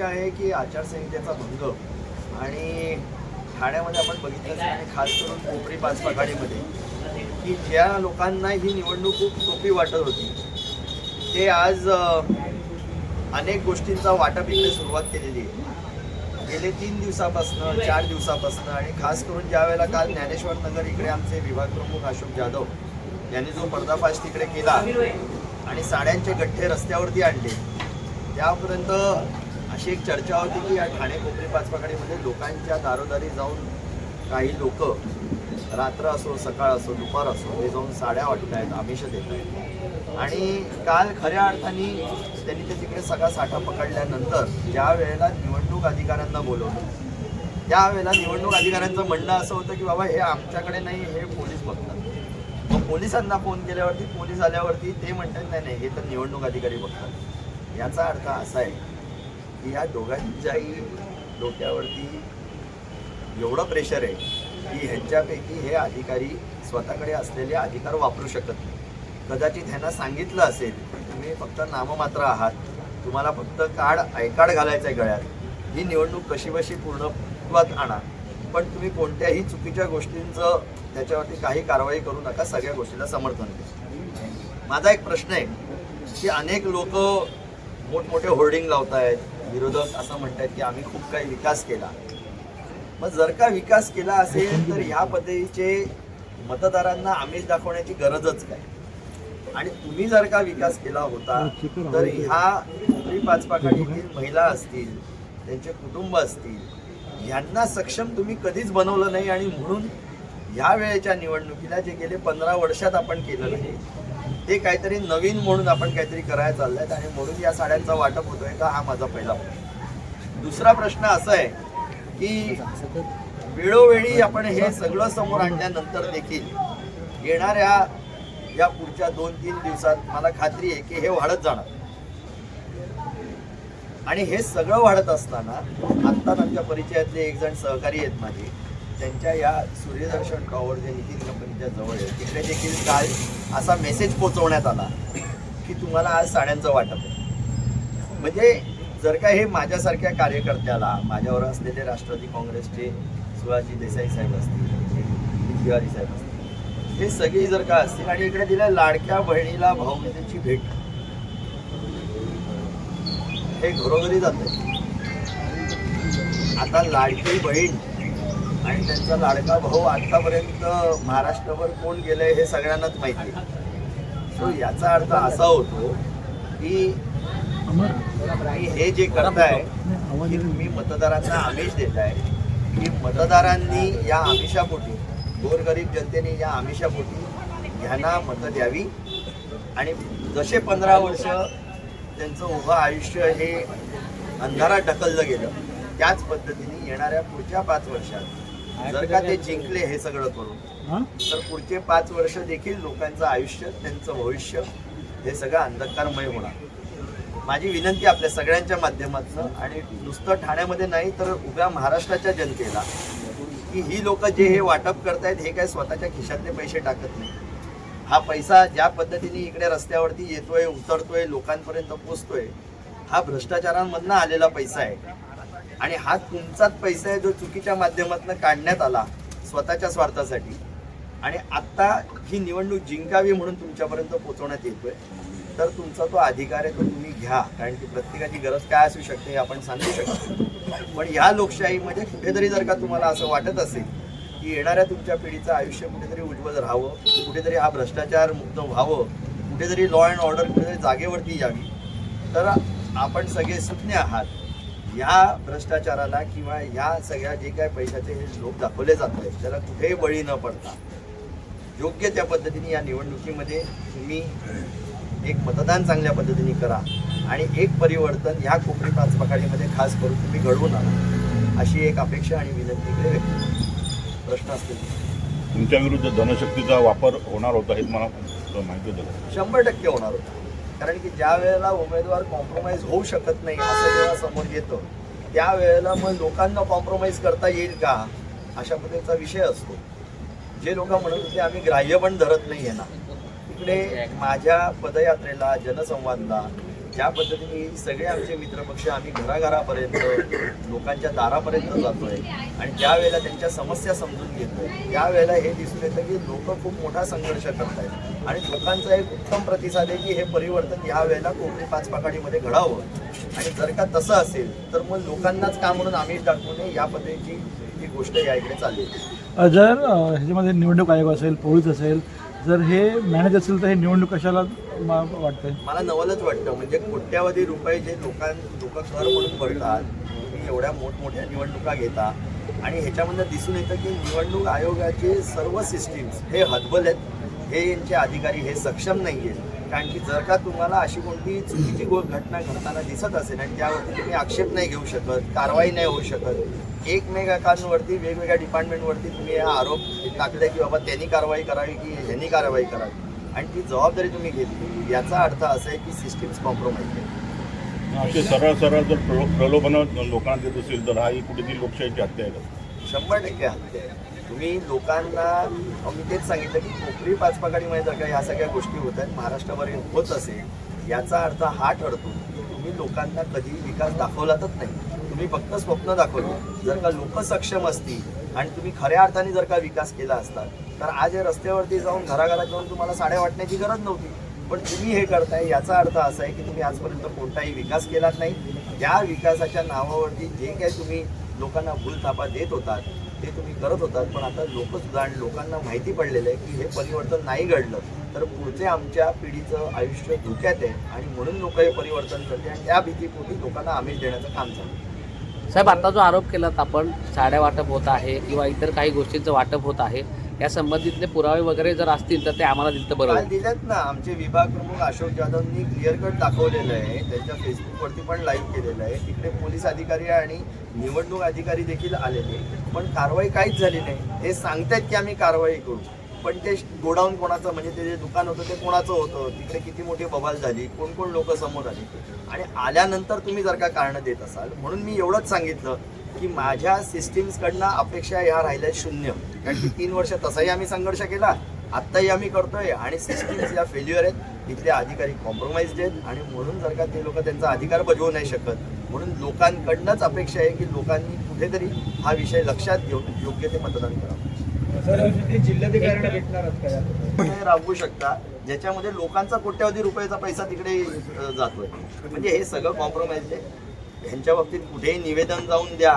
अशी आहे की आचारसंहितेचा भंग आणि ठाण्यामध्ये आपण बघितलं आणि खास करून कोपरी पाचपाखाडीमध्ये की ज्या लोकांना ही निवडणूक खूप सोपी वाटत होती ते आज अनेक गोष्टींचा वाटप इकडे सुरुवात केलेली आहे. गेले तीन दिवसापासनं चार दिवसापासनं आणि खास करून ज्या वेळेला काल ज्ञानेश्वर नगर इकडे आमचे विभाग प्रमुख अशोक जाधव यांनी जो पर्दाफाश तिकडे केला आणि साड्यांचे गठ्ठे रस्त्यावरती आणले त्यापर्यंत अशी एक चर्चा होती की या ठाणे कोपरी पाचपाकडीमध्ये लोकांच्या दारोदारी जाऊन काही लोक रात्र असो सकाळ असो दुपार असो ते जाऊन साड्या वाटत आहेत आमिष देत आहेत आणि काल खऱ्या अर्थाने त्यांनी ते तिकडे सगळा साठा पकडल्यानंतर ज्या वेळेला निवडणूक अधिकाऱ्यांना बोलवलं त्यावेळेला निवडणूक अधिकाऱ्यांचं म्हणणं असं होतं की बाबा हे आमच्याकडे नाही हे पोलीस बघतात. मग पोलिसांना फोन केल्यावरती पोलीस आल्यावरती ते म्हणतात नाही नाही हे तर निवडणूक अधिकारी बघतात. याचा अर्थ असा आहे की या दोघांच्याही डोक्यावरती एवढं प्रेशर आहे की ह्यांच्यापैकी हे अधिकारी स्वतःकडे असलेले अधिकार वापरू शकत नाही. कदाचित ह्यांना सांगितलं असेल की तुम्ही फक्त नाममात्र आहात. तुम्हाला फक्त कार्ड आय कार्ड घालायचं आहे गळ्यात. ही निवडणूक कशीबशी पूर्णत्वात आणा. पण तुम्ही कोणत्याही चुकीच्या गोष्टींचं त्याच्यावरती काही कारवाई करू नका सगळ्या गोष्टीला समर्थन द्या. माझा एक प्रश्न आहे की अनेक लोक मोठमोठे होर्डिंग लावत आहेत विरोधक असं म्हणतात की आम्ही खूप काही विकास केला. मग जर का विकास केला असेल तर ह्या पद्धतीचे मतदारांना आमिष दाखवण्याची गरजच काय? आणि तुम्ही जर का विकास केला होता तर ह्या कोपरी पाचपाखाडीतील महिला असतील त्यांचे कुटुंब असतील यांना सक्षम तुम्ही कधीच बनवलं नाही आणि म्हणून ह्या वेळेच्या निवडणुकीला जे गेले पंधरा वर्षात आपण केलं नाही. ते काहीतरी नवीन म्हणून आपण काहीतरी करायला चाललंय आणि म्हणून या साड्यांचा वाटप होतोय का हा माझा पहिला प्रश्न. दुसरा प्रश्न असा आहे की वेळोवेळी आपण हे सगळं समोर आणल्यानंतर देखील येणाऱ्या या पुढच्या दोन तीन दिवसात मला खात्री आहे की हे वाढत जाणार. आणि हे सगळं वाढत असताना आत्ताच आमच्या परिचयातले एक जण सहकारी आहेत माझे. त्यांच्या या सूर्यदर्शन टॉवर जे नितीन कंपनीच्या जवळ आहे तिकडे देखील काल असा मेसेज पोचवण्यात आला की तुम्हाला आज साड्यांचं वाटप आहे. म्हणजे जर का हे माझ्यासारख्या कार्यकर्त्याला माझ्यावर असलेले राष्ट्रवादी काँग्रेसचे सुभाषजी देसाई साहेब असतील तिवारी साहेब असतील हे सगळे जर का असतील आणि इकडे दिल्या लाडक्या बहिणीला भाऊबीजेची भेट हे घरोघरी जाते आता लाडकी बहीण आणि त्यांचा लाडका भाऊ आतापर्यंत महाराष्ट्रभर कोण गेलंय हे सगळ्यांनाच माहिती आहे. सो याचा अर्थ असा होतो की हे जे करताय की तुम्ही मतदारांना आमिष देताय की मतदारांनी या आमिषापोटी गोरगरीब जनतेने या आमिषापोटी ह्यांना मतं द्यावी. आणि जसे पंधरा वर्ष त्यांचं उभं आयुष्य हे अंधारात ढकललं गेलं त्याच पद्धतीने येणाऱ्या पुढच्या पाच वर्षात जर का ते जिंकले हे सगळं करून तर पुढचे पाच वर्ष देखील लोकांचं आयुष्य त्यांचं भविष्य हे सगळं अंधकारमय होणार. माझी विनंती आपल्या सगळ्यांच्या माध्यमातून आणि नुसतं ठाण्यामध्ये नाही तर उभ्या महाराष्ट्राच्या जनतेला की ही लोक जे हे वाटप करतायत हे काय स्वतःच्या खिशातले पैसे टाकत नाही. हा पैसा ज्या पद्धतीने इकडे रस्त्यावरती येतोय उतरतोय लोकांपर्यंत पोचतोय हा भ्रष्टाचारांमधनं आलेला पैसा आहे. आणि हा तुमचाच पैसा आहे जो चुकीच्या माध्यमातून काढण्यात आला स्वतःच्या स्वार्थासाठी. आणि आत्ता ही निवडणूक जिंकावी म्हणून तुमच्यापर्यंत पोहोचवण्यात येतोय. तर तुमचा तो अधिकार आहे तो तुम्ही घ्या. कारण की प्रत्येकाची गरज काय असू शकते हे आपण सांगू शकतो. पण ह्या लोकशाहीमध्ये कुठेतरी जर का तुम्हाला असं वाटत असेल की येणाऱ्या तुमच्या पिढीचं आयुष्य कुठेतरी उज्ज्वल राहावं कुठेतरी हा भ्रष्टाचार मुक्त व्हावं कुठेतरी लॉ अँड ऑर्डर कुठेतरी जागेवरती यावी तर आपण सगळे सुज्ञ आहात. या भ्रष्टाचाराला किंवा ह्या सगळ्या जे काय पैशाचे हे लोक दाखवले जात आहेत त्याला कुठेही बळी न पडता योग्य त्या पद्धतीने या निवडणुकीमध्ये तुम्ही एक मतदान चांगल्या पद्धतीने करा आणि एक परिवर्तन ह्या कोकणी पाचपकाडीमध्ये खास करून तुम्ही घडवून आणा अशी एक अपेक्षा आणि विनंती इकडे व्यक्त. प्रश्न असतील तुमच्या विरुद्ध धनशक्तीचा वापर होणार होता हे मला माहिती होतं. शंभर टक्के होणार होता. कारण की ज्या वेळेला उमेदवार कॉम्प्रोमाइज होऊ शकत नाही असं जेव्हा समोर येतं त्यावेळेला मग लोकांना कॉम्प्रोमाइज करता येईल का? अशा पद्धतीचा विषय असतो. जे लोक म्हणत होते आम्ही ग्राह्य पण धरत नाही आहे ना. तिकडे माझ्या पदयात्रेला जनसंवादला ज्या पद्धतीने सगळे आमचे मित्रपक्ष आम्ही घराघरापर्यंत लोकांच्या दारापर्यंत जातोय आणि ज्या वेळेला त्यांच्या समस्या समजून घेतोय त्यावेळेला हे दिसून येतं की लोक खूप मोठा संघर्ष करत आहेत आणि लोकांचा एक उत्तम प्रतिसाद आहे की हे परिवर्तन या वेळेला कोकणी पाच पाकाडीमध्ये घडावं. आणि जर का तसं असेल तर मग लोकांनाच का म्हणून आम्ही टाकू नये या पद्धतीची ही गोष्ट या इकडे चालली जर ह्याच्यामध्ये निवडणूक आयोग असेल पोलीस असेल जर हे मॅनेज असेल तर हे निवडणूक कशाला वाटतंय? मला नवलच वाटतं म्हणजे कोट्यावधी रुपये जे लोकां लोक कर म्हणून भरतात तुम्ही एवढ्या मोठमोठ्या निवडणुका घेता आणि ह्याच्यामधनं दिसून येतं की निवडणूक आयोगाचे सर्व सिस्टीम्स हे हतबल आहेत हे यांचे अधिकारी हे सक्षम नाही आहेत कारण की जर का तुम्हाला अशी कोणती चुकीची गो घटना घडताना दिसत असेल आणि त्यावरती तुम्ही आक्षेप नाही घेऊ शकत कारवाई नाही होऊ शकत एकमेकांवरती वेगवेगळ्या डिपार्टमेंटवरती तुम्ही हा आरोप टाकले की बाबा त्यांनी कारवाई करावी की ह्यांनी कारवाई करावी. आणि ती जबाबदारी तुम्ही घेतली. याचा अर्थ असा आहे की सिस्टीम्स कॉम्प्रोमाइज आहे. असे सरळ सरळ जर प्रलो प्रलोभनं लोकांना देत असेल तर हा ही कुठेतरी लोकशाहीची हत्या आहे. शंभर टक्के हत्या आहे. तुम्ही लोकांना मी तेच सांगितलं की कोकरी पाचपाकाडीमध्ये म्हणजे जर का ह्या सगळ्या गोष्टी होत आहेत महाराष्ट्रावर होत असेल याचा अर्थ हा ठरतो की तुम्ही लोकांना कधी विकास दाखवलातच नाही. तुम्ही फक्त स्वप्न दाखवलं. जर का लोक सक्षम असतील आणि तुम्ही खऱ्या अर्थाने जर का विकास केला असता तर आज या रस्त्यावरती जाऊन घराघरात जाऊन तुम्हाला साड्या वाटण्याची गरज नव्हती. पण तुम्ही हे करताय याचा अर्थ असा आहे की तुम्ही आजपर्यंत कोणताही विकास केलाच नाही. या विकासाच्या नावावरती जे काही तुम्ही लोकांना भूलथापा देत होतात ते तुम्ही करत होतात पण आता लोक सुद्धा आणि लोकांना माहिती पडलेलं आहे की हे परिवर्तन नाही घडलं तर पुढचे आमच्या पिढीचं आयुष्य धोक्यात आहे आणि म्हणून लोक हे परिवर्तन करते आणि त्या भीतीपोटी लोकांना आमिष देण्याचं काम चालू. साहेब आता जो आरोप केलात आपण साड्या वाटप होत आहे किंवा इतर काही गोष्टींचं वाटप होत आहे या संबंधितले पुरावे वगैरे जर असतील तर ते आम्हाला दिलं बरं. दिलेत ना आमचे विभाग प्रमुख अशोक जाधवनी क्लिअर कट दाखवलेलं आहे त्यांच्या फेसबुकवरती पण लाईव्ह केलेलं आहे तिकडे पोलीस अधिकारी आणि निवडणूक अधिकारी देखील आलेले पण कारवाई काहीच झाली नाही. हे सांगतायत की आम्ही कारवाई करू. पण ते गोडाऊन कोणाचं म्हणजे ते जे दुकान होतं ते कोणाचं होतं? तिकडे किती मोठी बबाल झाली? कोण कोण लोक समोर आली? आणि आल्यानंतर तुम्ही जर का कारणं देत असाल म्हणून मी एवढंच सांगितलं की माझ्या सिस्टीम्सकडनं अपेक्षा ह्या राहिल्या शून्य. कारण की तीन वर्ष तसाही आम्ही संघर्ष केला आत्ताही आम्ही करतोय आणि सिस्टीम्स या फेल्युअर आहेत. तिथले अधिकारी कॉम्प्रोमाइज आहेत आणि म्हणून जर का ते लोक त्यांचा अधिकार बजवू नाही शकत म्हणून लोकांकडनंच अपेक्षा आहे की लोकांनी कुठेतरी हा विषय लक्षात घेऊन योग्य ते मतदान करावं. राबवू शकता. ज्याच्यामध्ये लोकांचा कोट्यावधी रुपयाचा पैसा तिकडे जातोय. म्हणजे हे सगळं कॉम्प्रोमाइज आहे. ह्यांच्या बाबतीत कुठेही निवेदन जाऊन द्या.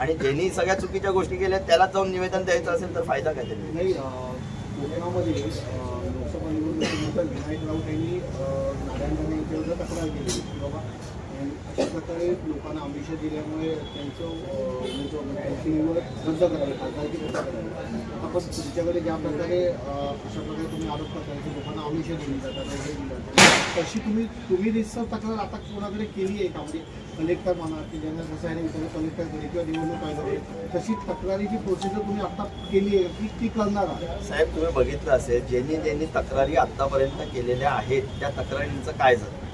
आणि ज्यांनी सगळ्या चुकीच्या गोष्टी केल्या त्यालाच जाऊन निवेदन द्यायचं असेल तर फायदा काय नाही कोकणामध्ये लोकसभा निवडणुकीनंतर विनायक राऊत यांनी नारायण राणे यांच्यावर तक्रार केली. बाबा अशा प्रकारे लोकांना आमिष दिल्यामुळे त्यांचं अं, उमेदवार म्हणजे रद्द करावे खासदारकी रद्द करावी आपण तुमच्याकडे ज्या प्रकारे अशा प्रकारे तुम्ही आरोप करताय की लोकांना आमिष दिली जातात हे दिली जातात तशी तुम्ही तुम्ही रिसर तक्रार आता कोणाकडे केली आहे का? म्हणजे कलेक्टर म्हणा की ज्यांना कसं आहे विचार कलेक्टरकडे किंवा निवडणूक आयोगाकडे तशी तक्रारीची प्रोसिजर तुम्ही आत्ता केली आहे की ती करणार आहे साहेब तुम्ही बघितलं असेल ज्यांनी ज्यांनी तक्रारी आत्तापर्यंत केलेल्या आहेत त्या तक्रारींचं काय झालं?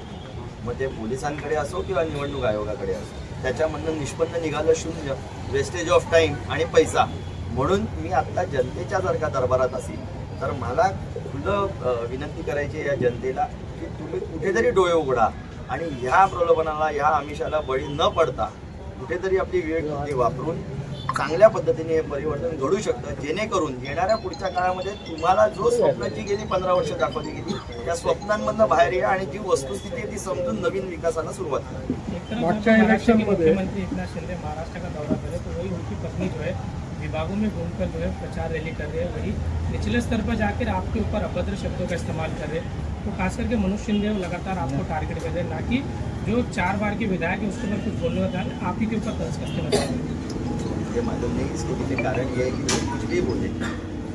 मग ते पोलिसांकडे असो किंवा निवडणूक आयोगाकडे असो त्याच्यामधनं निष्पन्न निघालं शून्य वेस्टेज ऑफ टाईम आणि पैसा. म्हणून मी आत्ता जनतेच्या जर का दरबारात असेल. तर मला खुलं विनंती करायची आहे या जनतेला की तुम्ही कुठेतरी डोळे उघडा आणि ह्या प्रलोभनाला ह्या आमिषाला बळी न पडता कुठेतरी आपली वेळ वापरून चांगल्या पद्धतीने हे परिवर्तन घडू शकतं जेणेकरून येणाऱ्या पुढच्या काळामध्ये तुम्हाला जो स्वप्नाची गेली पंधरा वर्ष दाखवली गेली त्या स्वप्नांमधनं बाहेर या आणि जी वस्तुस्थिती आहे ती समजून नवीन विकासाला सुरुवात करा. मागच्या election मध्ये- मुख्यमंत्री एकनाथ शिंदे महाराष्ट्र का दौरा करे तो वही उनकी पत्नी जो है विभागों में घूमकर जो है प्रचार रैली कर रहे हैं वही निचले स्तर पर जाकर आपके ऊपर अभद्र शब्दों का इस्तेमाल कर रहे हैं। तो खास करके मनुष्य शिंदे लगातार आपको टारगेट कर रहे हैं ना कि जो चार बार के विधायक है उसके ऊपर कुछ बोलने का आप ही के ऊपर तंज कसते नजर ये मालूम नहीं, इसके पीछे कारण ये है कि लोग कुछ भी बोले।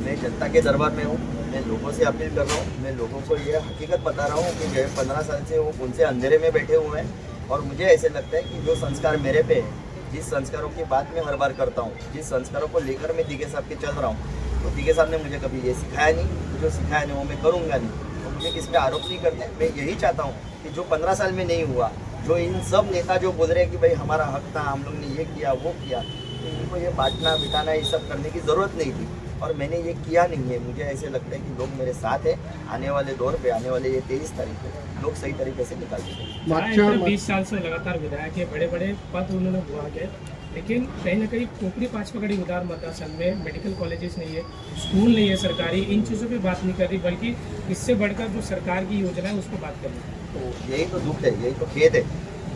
मैं जनता के दरबार में हूँ, मैं लोगों से अपील कर रहा हूँ, मैं लोगों को ये हकीकत बता रहा हूँ कि जो पंद्रह साल से वो उनसे अंधेरे में बैठे हुए हैं और मुझे ऐसे लगता है कि जो संस्कार मेरे पे है, जिस संस्कारों की बात मैं हर बार करता हूँ, जिस संस्कारों को लेकर मैं दिगे साहब के चल रहा हूँ तो दिगे साहब ने मुझे कभी ये सिखाया नहीं, जो सिखाया नहीं वो मैं करूँगा नहीं। तो मुझे किस पर आरोप नहीं करते मैं यही चाहता हूँ कि जो पंद्रह साल में नहीं हुआ, जो इन सब नेता जो बोल रहे हैं कि भाई हमारा हक था, हम लोग ने ये किया, वो किया इनको ये बांटना बिटाना ये सब करने की ज़रूरत नहीं थी। और मैंने ये किया नहीं है। मुझे ऐसे लगता है कि लोग मेरे साथ हैं। आने वाले दौर पे आने वाले ये तेईस तारीख को लोग सही तरीके से निकाल सकें मागच्या बीस साल से लगातार विधायक है बड़े बड़े पद उन्होंने हुआ के लेकिन कहीं ना कहीं कोकरी पाचपकड़ी उदार मतदार में मेडिकल कॉलेजेस नहीं है स्कूल नहीं है सरकारी। इन चीज़ों पे बात नहीं कर रही बल्कि इससे बढ़कर जो सरकार की योजना है उस पर बात कर रही है। तो यही तो दुख है यही तो खेद है।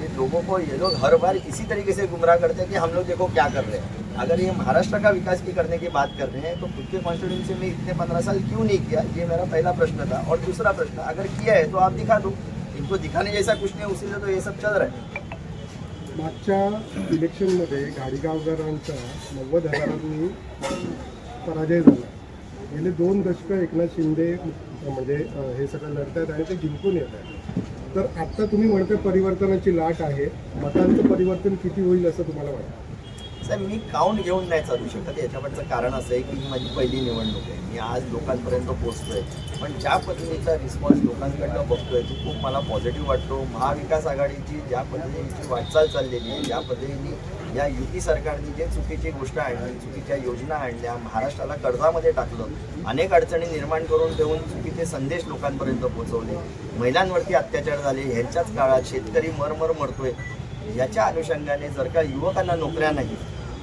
कि लोगों को ये लोग हर बार इसी तरीके से गुमराह करते हैं कि हम लोग देखो क्या कर रहे हैं। अगर ये महाराष्ट्र का विकास की करने की बात कर रहे हैं तो खुद के कॉन्स्टिट्यूंसी में इतने पंद्रह साल क्यों नहीं किया? ये मेरा पहला प्रश्न था। और दूसरा प्रश्न अगर किया है तो आप दिखा दो। इनको दिखाने जैसा कुछ नहीं उसी से तो ये सब चल रहा है। मागच्या इलेक्शनमध्ये गाडीगावकरांचा नव्वद हजारांनी पराजय झाला. गेले दोन दशकं एकनाथ शिंदे म्हणजे हे सगळं लढतात आणि ते जिंकून येत आहेत तर आत्ता तुम्ही म्हणता परिवर्तनाची लाट आहे. मतांचं परिवर्तन किती होईल असं तुम्हाला वाटतं? सर मी काउंट घेऊन नाही चालू शकत. याच्याकडचं कारण असं आहे की ही माझी पहिली निवडणूक आहे. मी आज लोकांपर्यंत पोचतोय पण ज्या पद्धतीचा रिस्पॉन्स लोकांकडनं बघतोय तो खूप मला पॉझिटिव्ह वाटतो. महाविकास आघाडीची ज्या पद्धतीची वाटचाल चाललेली आहे ज्या पद्धतीने या युती सरकारने जे चुकीची गोष्ट आणली चुकीच्या योजना आणल्या महाराष्ट्राला कर्जामध्ये टाकलं अनेक अडचणी निर्माण करून देऊन चुकीचे संदेश लोकांपर्यंत पोहोचवले. महिलांवरती अत्याचार झाले ह्यांच्याच काळात शेतकरी मरमर मरतोय. याच्या अनुषंगाने जर का युवकांना नोकऱ्या नाही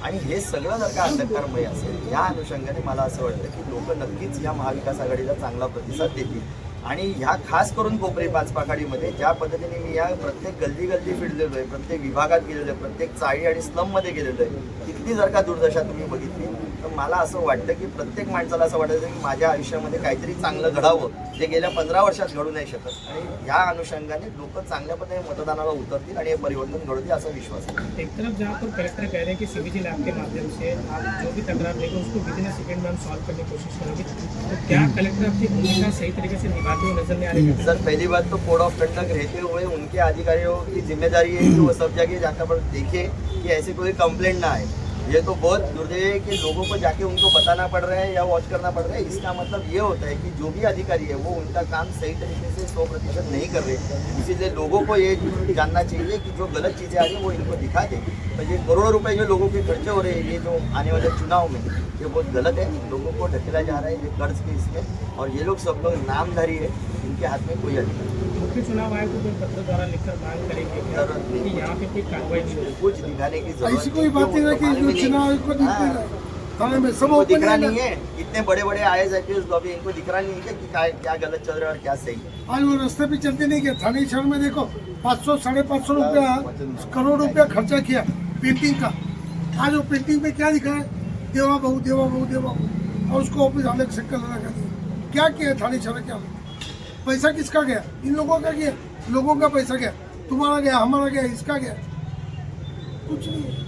आणि हे सगळं जर का अंधकारमय असेल या अनुषंगाने मला असं वाटतं की लोक नक्कीच या महाविकास आघाडीला चांगला प्रतिसाद देतील. आणि ह्या खास करून कोपरी पाचपाखाडीमध्ये ज्या पद्धतीने मी या प्रत्येक गल्ली गल्ली फिरलेलो आहे प्रत्येक विभागात गेलेलो आहे प्रत्येक चाळी आणि स्लममध्ये गेलेलो आहे तिथली जर का दुर्दशा तुम्ही बघितली मला असं वाटतं की प्रत्येक माणसाला असं वाटायचं की माझ्या आयुष्यामध्ये काहीतरी चांगलं घडावं. जे गेल्या पंधरा वर्षात घडू नाही शकत. आणि या अनुषंगाने लोक चांगल्या पद्धतीने मतदानाला उतरतील आणि हे परिवर्तन घडतील असा विश्वास आहे. एक तरफ जहाँ पर कलेक्टर कह रहे हैं कि सीबीजी लैब के माध्यम से आप जो भी तकरार देंगे उसको विद इन अ सेकेंड में हम सॉल्व करने की कोशिश करेंगे तो क्या कलेक्टर अपनी भूमिका सही तरीके से निभाते हुए नजर नहीं आ रहे हैं? सर पहली बात तो कोड ऑफ कंडक्ट रहते हुए उनके अधिकारियों की जिम्मेदारी है कि वो सब जगह जाकर देखे कि ऐसी कोई कंप्लेंट ना आए। ये तो बहुत दुर्दैव है कि लोगों को जाके उनको बताना पड़ रहा है या वॉच करना पड़ रहा है। इसका मतलब ये होता है कि जो भी अधिकारी है, वो उनका काम सही तरीके से सौ प्रतिशत नहीं कर रहे। इसीलिए लोगों को ये जानना चाहिए कि जो गलत चीज़ें आ रही है, वो इनको दिखा दें। तो ये करोड़ों रुपए जो लोगों के खर्चे हो रहे हैं, ये जो आने वाले चुनाव में, ये बहुत गलत है। लोगों को ढकेला जा रहा है ये कर्ज के इसमें। और ये लोग सब लोग नामधारी है, इनके हाथ में कोई अधिकार मुख्य चुनाव आयोग को कोई पत्र द्वारा लिखकर मांग करेंगे नहीं। कि यहाँ पे कोई कार्रवाई नहीं हो कुछ दिखाने की ज़रूरत ऐसी कोई बात नहीं है कि जो चुनाव आयोग को हाँ। रहे थाने में सब ओपन रहा नहीं है। इतने बड़े बड़े I S I P S lobby इनको दिख रहा नहीं है कि क्या क्या गलत चल रहा है और क्या सही है। आज वो रास्ते पे चलते नहीं गए। थाने शहर में देखो पाँच सौ साढ़े पाँच सौ रुपया करोड़ रुपया खर्चा किया पेंटिंग का। आज वो पेंटिंग में क्या दिखा है? देवा बहू देवा बहू देवा बहू। और उसको ऑफ़िस अलग से कलर लगा दिया। क्या किया थाने शहर क्या पैसा किसका गया? इन लोगों का गया। लोगों का पैसा गया। तुम्हारा गया हमारा गया इसका गया। कुछ नहीं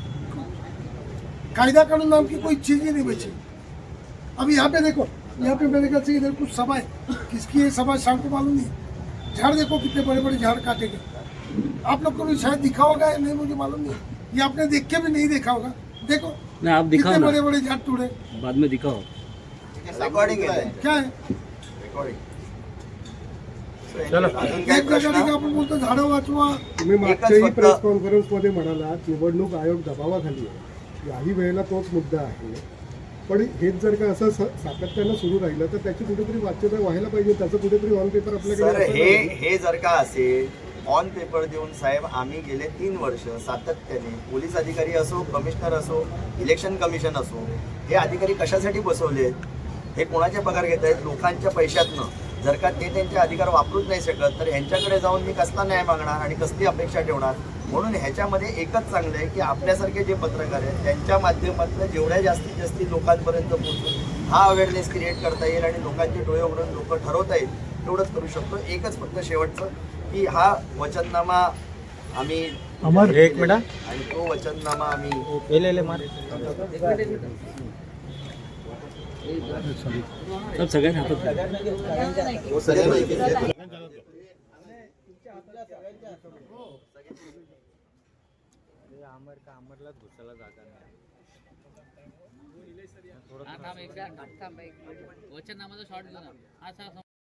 कायदा कानून नाम की कोई चीज़ ही नहीं बची। अब यहाँ पे देखो यहाँ पे मेरे ख्याल से इधर कुछ सभा है। किसकी है सभा शाम को मालूम नहीं। झाड़ देखो कितने बड़े बड़े झाड़ काटे गए। आप लोग को भी शायद दिखा होगा या नहीं मुझे मालूम नहीं। ये आपने देख के भी नहीं देखा होगा। देखो नहीं आप दिखाओ कितने बड़े बड़े झाड़ टूटे बाद में दिखाओ। रेकॉर्डिंग क्या है. एक जगह देखा आपण बोलतो झाडं वाचवा. तुम्ही एकच मागच्याही फक्त- प्रेस कॉन्फरन्समध्ये म्हणालात निवडणूक आयोग दबावाखाली आहे. याही वेळेला तोच मुद्दा आहे. पण हेच जर का असं सातत्यानं सुरू राहिलं तर त्याची कुठेतरी वाच्यता व्हायला पाहिजे. त्याचं कुठेतरी ऑन पेपर सर आपल्याकडे हे. हे जर का असेल ऑन पेपर देऊन साहेब आम्ही गेले तीन वर्ष सातत्याने. पोलीस अधिकारी असो कमिशनर असो इलेक्शन कमिशन असो हे अधिकारी कशासाठी बसवले हे कोणाचे पगार घेत आहेत लोकांच्या पैशातनं. जर का ते त्यांचे अधिकार वापरूच नाही शकत तर ह्यांच्याकडे जाऊन मी कसला न्याय मागणार आणि कसली अपेक्षा ठेवणार? म्हणून ह्याच्यामध्ये एकच चांगलं आहे की आपल्यासारखे जे पत्रकार आहेत त्यांच्या माध्यमातून जेवढ्या जास्तीत जास्त लोकांपर्यंत पोहोचून हा अवेअरनेस क्रिएट करता येईल आणि लोकांचे डोळे उघडून लोक ठरवता येईल तेवढंच करू शकतो. एकच फक्त शेवटचं की हा वचननामा आम्ही अमर एक मिनिट. आणि तो वचननामा आम्ही सब सगळ्यांनी हातात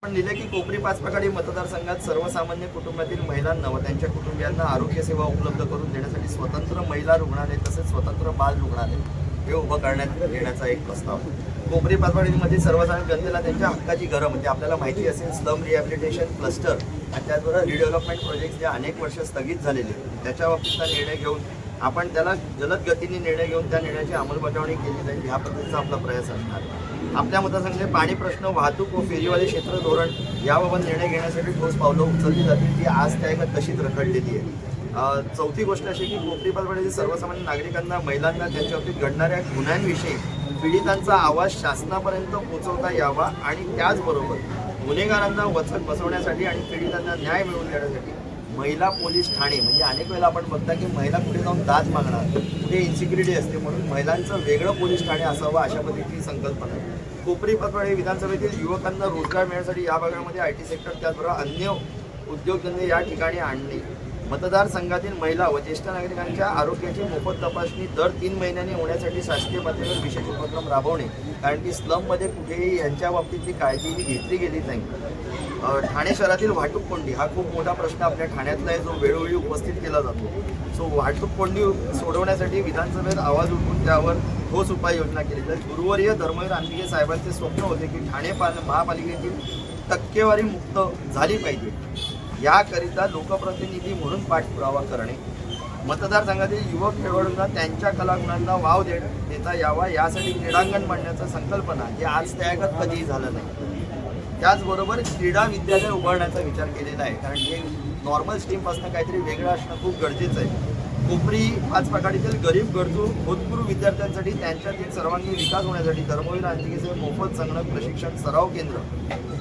लिहिले की कोपरी पाचपाखाडी मतदारसंघात सर्वसामान्य कुटुंबातील महिलांना व त्यांच्या कुटुंबियांना आरोग्य सेवा उपलब्ध करून देण्यासाठी स्वतंत्र महिला रुग्णालय तसेच स्वतंत्र बाल रुग्णालय हे उभं करण्यात येण्याचा एक प्रस्ताव. कोपरी पाचवाडीमध्ये सर्वसाधारण जनतेला त्यांच्या हक्काची घरं म्हणजे आपल्याला माहिती असेल स्लम रिहॅबिलिटेशन क्लस्टर आणि त्याचबरोबर रिडेव्हलपमेंट प्रोजेक्ट जे अनेक वर्ष स्थगित झालेले त्याच्या बाबतीतचा निर्णय घेऊन आपण त्याला जलद गतीने निर्णय घेऊन त्या निर्णयाची अंमलबजावणी केली जाईल ह्या पद्धतीचा आपला प्रयास असणार आपल्या मतदारसंघातले पाणी प्रश्न वाहतूक व फेरीवाले क्षेत्र धोरण याबाबत निर्णय घेण्यासाठी ठोस पावलं उचलली जातील जी आज त्या एका तशीच रखडलेली आहे चौथी गोष्ट अशी की कोपरी पाचवाडीतील सर्वसामान्य नागरिकांना महिलांना त्यांच्या बाबतीत घडणाऱ्या गुन्ह्यांविषयी पीडितांचा आवाज शासनापर्यंत पोहोचवता यावा आणि त्याचबरोबर गुन्हेगारांना वचक बसवण्यासाठी आणि पीडितांना न्याय मिळवून देण्यासाठी महिला पोलीस ठाणे म्हणजे अनेक वेळेला आपण बघता की महिला कुठे जाऊन दाद मागणार कुठे इन्सिक्युरिटी असते म्हणून महिलांचं वेगळं पोलीस ठाणे असावं अशा पद्धतीची संकल्पना आहे. कोपरी पतवाडी विधानसभेतील युवकांना रोजगार मिळण्यासाठी या भागामध्ये आय टी सेक्टर त्याचबरोबर अन्य उद्योगधंदे या ठिकाणी आणणे मतदारसंघातील महिला व ज्येष्ठ नागरिकांच्या आरोग्याची मोफत तपासणी दर तीन महिन्यांनी होण्यासाठी शासकीय पातळीवर विशेष उपक्रम राबवणे कारण की स्लममध्ये कुठेही यांच्या बाबतीतली काळजी ही घेतली गेली नाही. ठाणे शहरातील वाहतूक कोंडी हा खूप मोठा प्रश्न आपल्या ठाण्यातला आहे जो वेळोवेळी उपस्थित केला जातो. सो वाहतूक कोंडी सोडवण्यासाठी विधानसभेत आवाज उठून त्यावर ठोस उपाययोजना केली. तर गुरुवर्य धर्मवीर आंबिके साहेबांचे स्वप्न होते की ठाणे पाल महापालिकेची टक्केवारी मुक्त झाली पाहिजे. याकरिता लोकप्रतिनिधी म्हणून पाठपुरावा करणे. मतदारसंघातील युवक खेळाडूंना त्यांच्या कलागुणांना वाव दे देता यावा यासाठी क्रीडांगण मांडण्याचा संकल्पना हे आज त्यागत कधीही झालं नाही. त्याचबरोबर क्रीडा विद्यालय उभारण्याचा विचार केलेला आहे. कारण हे नॉर्मल स्ट्रीमपासून काहीतरी वेगळं असणं खूप गरजेचं आहे. कोपरी पाच प्रकारातील गरीब गरजू भूतपूर्व विद्यार्थ्यांसाठी त्यांच्यातील सर्वांगीण विकास होण्यासाठी धर्मवीर अंतिकेचे मोफत संगणक प्रशिक्षण सराव केंद्र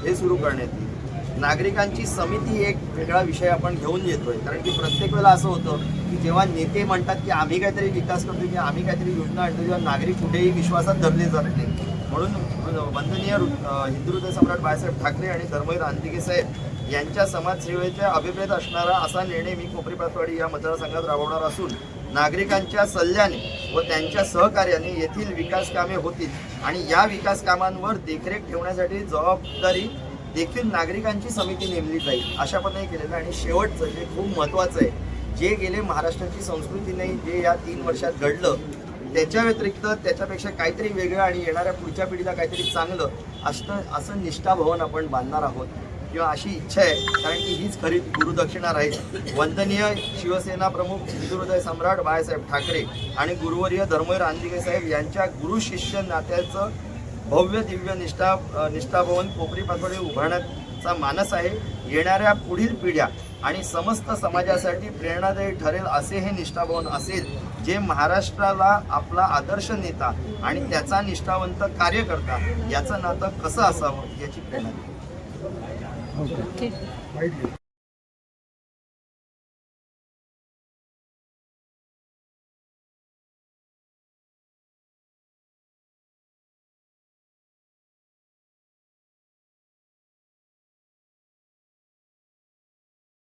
हे सुरू करण्यात येईल. नागरिकांची समिती एक वेगळा विषय आपण घेऊन येतोय कारण की प्रत्येक वेळेला असं होतं की जेव्हा नेते म्हणतात की आम्ही काहीतरी विकास करतो किंवा आम्ही काहीतरी योजना आणतो तेव्हा नागरिक कुठेही विश्वासात धरले जात नाही. म्हणून वंदनीय अ, सम्राट बाळासाहेब ठाकरे आणि धर्मवीर रानदिगे साहेब यांच्या समाजसेवेच्या अभिप्रेत असणारा असा निर्णय मी कोपरी पासवाडी या मतदारसंघात राबवणार असून नागरिकांच्या सल्ल्याने व त्यांच्या सहकार्याने येथील विकास कामे होतील आणि या विकास कामांवर देखरेख ठेवण्यासाठी जबाबदारी देखील नागरिकांची समिती नेमली जाईल अशा पद्धतीने केलेलं आणि शेवटचं जे खूप महत्त्वाचं आहे जे गेले महाराष्ट्राची संस्कृती नाही जे या तीन वर्षात घडलं त्याच्या व्यतिरिक्त त्याच्यापेक्षा काहीतरी वेगळं आणि येणाऱ्या पुढच्या पिढीला काहीतरी चांगलं असं असं निष्ठाभवन आपण बांधणार आहोत. किंवा अशी इच्छा आहे कारण की हीच खरी गुरुदक्षिणा राहील. वंदनीय शिवसेना प्रमुख हिंदुहृदय सम्राट बाळासाहेब ठाकरे आणि गुरुवर्य धर्मवीर आंदिके साहेब यांच्या गुरु शिष्य नात्याचं भव्य दिव्य निष्ठा निष्ठाभवन कोपरी पाचोडी उभारण्याचा मानस आहे. येणाऱ्या पुढील पिढ्या आणि समस्त समाजासाठी प्रेरणादायी ठरेल असे हे निष्ठाभवन असेल जे महाराष्ट्राला आपला आदर्श नेता आणि त्याचा निष्ठावंत कार्यकर्ता याचं नातं कसं असावं याची प्रेरणा